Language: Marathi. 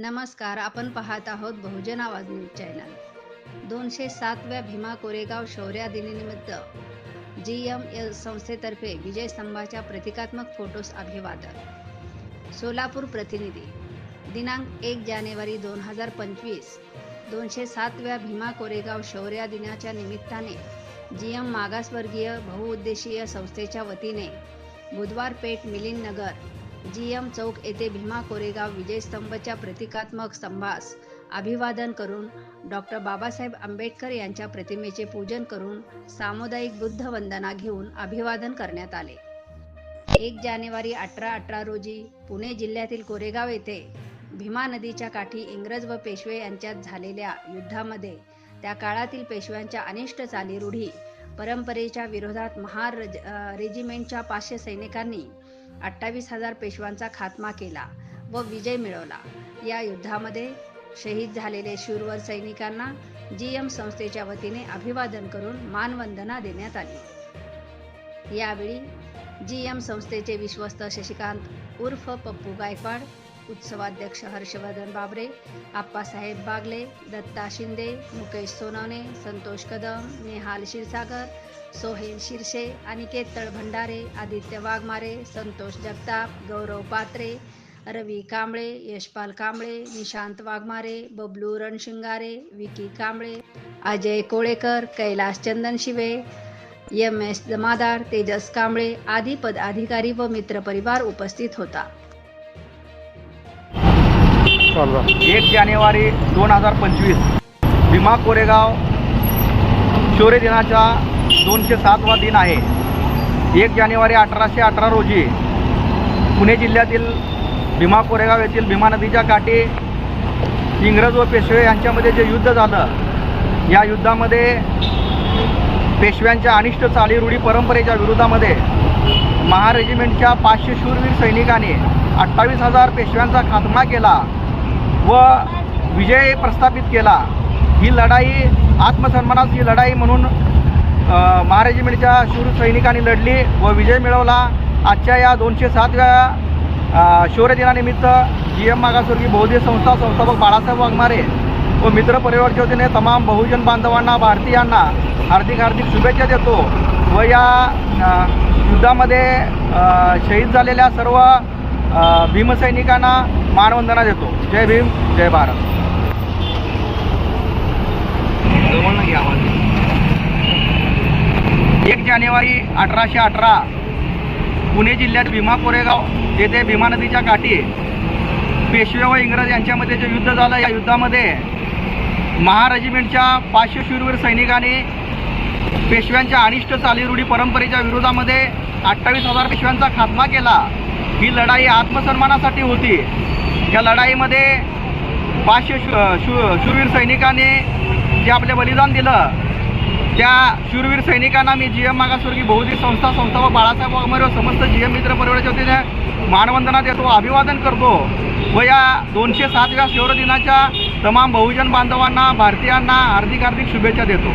नमस्कार आपण पाहत आहोत बहुजन आवाज न्यूज चॅनल. दोनशे सातव्या भीमा कोरेगाव शौर्या दिनानिमित्त जी एम एल संस्थेतर्फे विजय स्तंभाच्या प्रतिकात्मक फोटोस अभिवादन. सोलापूर प्रतिनिधी दिनांक एक जानेवारी दोन हजार पंचवीस दोनशे सातव्या भीमा कोरेगाव शौर्या दिनाच्या निमित्ताने जी एम मागासवर्गीय बहुउद्देशीय संस्थेच्या वतीने बुधवार पेठ मिलिंद नगर जी एम चौक येथे भीमा कोरेगाव विजयस्तंभच्या प्रतिकात्मक स्तंभास अभिवादन करून डॉक्टर बाबासाहेब आंबेडकर यांच्या प्रतिमेचे पूजन करून सामुदायिक बुद्ध वंदना घेऊन अभिवादन करण्यात आले. एक जानेवारी अठरा अठरा रोजी पुणे जिल्ह्यातील कोरेगाव येथे भीमा नदीच्या काठी इंग्रज व पेशवे यांच्यात झालेल्या युद्धामध्ये त्या काळातील पेशव्यांच्या अनिष्ट चालीरूढी परंपरेच्या विरोधात महार रेजिमेंटच्या पाचशे सैनिकांनी अठ्ठावीस हजार पेशवांचा खात्मा केला व विजय मिळवला. या युद्धामध्ये शहीद झालेले शूरवर सैनिकांना जी एम संस्थेच्या वतीने अभिवादन करून मानवंदना देण्यात आली. यावेळी जी एम संस्थेचे विश्वस्त शशिकांत उर्फ पप्पू गायकवाड उत्सवाध्यक्ष हर्षवर्धन बाबरे आप्पासाहेब बागले दत्ता शिंदे मुकेश सोनवणे संतोष कदम नेहाल क्षीरसागर सोहेल शिरशे अनिकेत तळभंडारे आदित्य वाघमारे संतोष जगताप गौरव पात्रे रवी कांबळे यशपाल कांबळे निशांत वाघमारे बबलू रणशिंगारे विकी कांबळे अजय कोळेकर कैलास चंदन शिवे एम एस जमादार तेजस कांबळे आदी पदाधिकारी व मित्रपरिवार उपस्थित होता. चालवा एक जानेवारी दोन हजार पंचवीस. भीमा कोरेगाव शौर्य दिनाचा दोनशे सातवा दिन आहे. एक जानेवारी अठराशे अठरा रोजी पुणे जिल्ह्यातील भीमा कोरेगाव येथील भीमा नदीच्या काठी इंग्रज व पेशवे यांच्यामध्ये जे युद्ध झालं या युद्धामध्ये पेशव्यांच्या अनिष्ट चालीरूढी परंपरेच्या विरोधामध्ये महारेजिमेंटच्या पाचशे शूरवीर सैनिकांनी अठ्ठावीस हजार पेशव्यांचा खात्मा केला. व विजय प्रस्थापित केला. ही लढाई आत्मसन्मानाची लढाई म्हणून अ, शूर सैनिकांनी लढली व विजय मिळवला. आजच्या या दोनशे सातव्या शौर्यदिनानिमित्त जी एम मागासवर्गी बौद्धिक संस्था संस्थापक बाळासाहेब वाघमारे व मित्र परिवारच्या वतीने तमाम बहुजन बांधवांना भारतीयांना हार्दिक हार्दिक शुभेच्छा देतो व या युद्धामध्ये शहीद झालेल्या सर्व भीमसैनिकांना मानवंदना देतो. जय भीम जय भारत. एक जानेवारी अठराशे अठरा पुणे जिल्ह्यात भीमा कोरेगाव येथे भीमा नदीच्या काठी पेशवे व इंग्रज यांच्यामध्ये जे युद्ध झालं या युद्धामध्ये महारेजिमेंटच्या पाचशे शूरवीर सैनिकांनी पेशव्यांच्या अनिष्ट चालीरूढी परंपरेच्या विरोधामध्ये अठ्ठावीस हजार पेशव्यांचा खात्मा केला. ही लढाई आत्मसन्मानासाठी होती. या लढाईमध्ये पाचशे शू शू शूरवीर सैनिकांनी जे आपले बलिदान दिलं त्या शूरवीर सैनिकांना मी जी एम मागासवर्गीय बहुदेव संस्था संस्थापक बाळासाहेब वाघमारे व समस्त जी एम मित्र परिवाराच्या वतीने मानवंदना देतो अभिवादन करतो व या दोनशे सातव्या शौर्य दिनाच्या तमाम बहुजन बांधवांना भारतीयांना हार्दिक हार्दिक शुभेच्छा देतो.